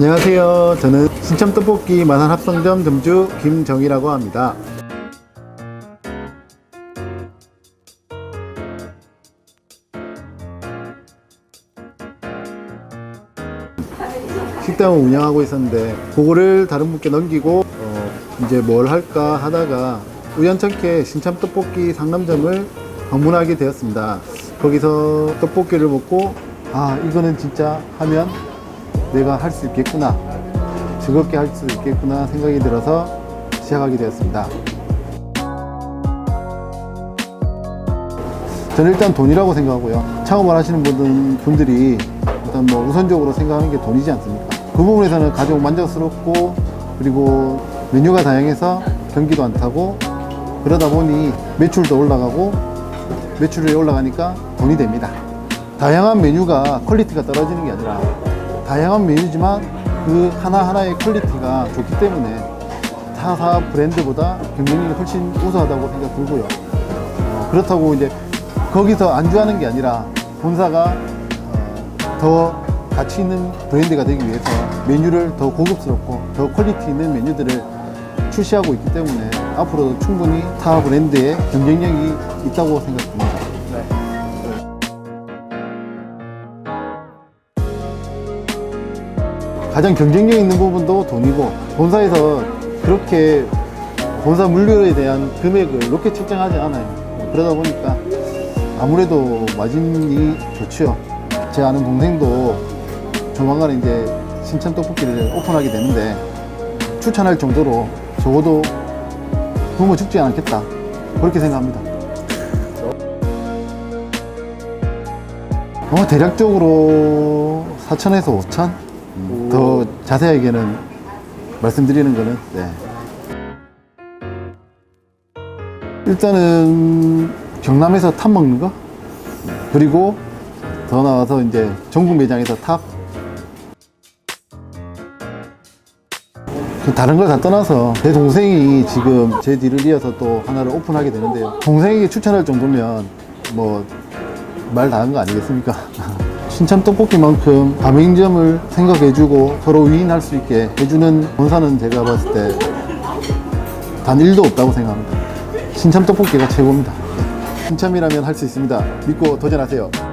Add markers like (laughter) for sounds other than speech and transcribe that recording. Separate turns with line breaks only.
안녕하세요. 저는 신참 떡볶이 만한 합성점 점주 김정희라고 합니다. 식당을 운영하고 있었는데 그거를 다른 분께 넘기고 어, 이제 뭘 할까 하다가 우연찮게 신참 떡볶이 상남점을 방문하게 되었습니다. 거기서 떡볶이를 먹고 아 이거는 진짜 하면 내가 할 수 있겠구나 즐겁게 할 수 있겠구나 생각이 들어서 시작하게 되었습니다. 저는 일단 돈이라고 생각하고요. 창업을 하시는 분들, 분들이 일단 뭐 우선적으로 생각하는 게 돈이지 않습니까? 그 부분에서는 가장 만족스럽고 그리고 메뉴가 다양해서 경기도 안 타고 그러다 보니 매출도 올라가고 매출이 올라가니까 돈이 됩니다. 다양한 메뉴가 퀄리티가 떨어지는 게 아니라 다양한 메뉴지만 그 하나하나의 퀄리티가 좋기 때문에 타사 브랜드보다 경쟁력이 훨씬 우수하다고 생각 들고요. 어, 그렇다고 이제 거기서 안주하는 게 아니라 본사가 어, 더 가치 있는 브랜드가 되기 위해서 메뉴를 더 고급스럽고 더 퀄리티 있는 메뉴들을 출시하고 있기 때문에 앞으로도 충분히 타 브랜드의 경쟁력이 있다고 생각합니다. 가장 경쟁력 있는 부분도 돈이고 본사에서 그렇게 본사 물류에 대한 금액을 높게 책정하지 않아요. 그러다 보니까 아무래도 마진이 좋죠. 제 아는 동생도 조만간 이제 신천 떡볶이를 오픈하게 되는데 추천할 정도로 적어도 굶어 죽지 않겠다. 그렇게 생각합니다. 어, 대략적으로 4천에서 5천? 더 자세하게는 말씀드리는 거는, 네. 일단은 경남에서 탑 먹는 거? 그리고 더 나와서 이제 전국 매장에서 탑. 그 다른 걸 다 떠나서 제 동생이 지금 제 뒤를 이어서 또 하나를 오픈하게 되는데요. 동생에게 추천할 정도면 뭐 말 다한 거 아니겠습니까? (laughs) 신참 떡볶이만큼 가맹점을 생각해주고 서로 위인할 수 있게 해주는 본사는 제가 봤을 때 단 1도 없다고 생각합니다. 신참 떡볶이가 최고입니다. 신참이라면 할 수 있습니다. 믿고 도전하세요.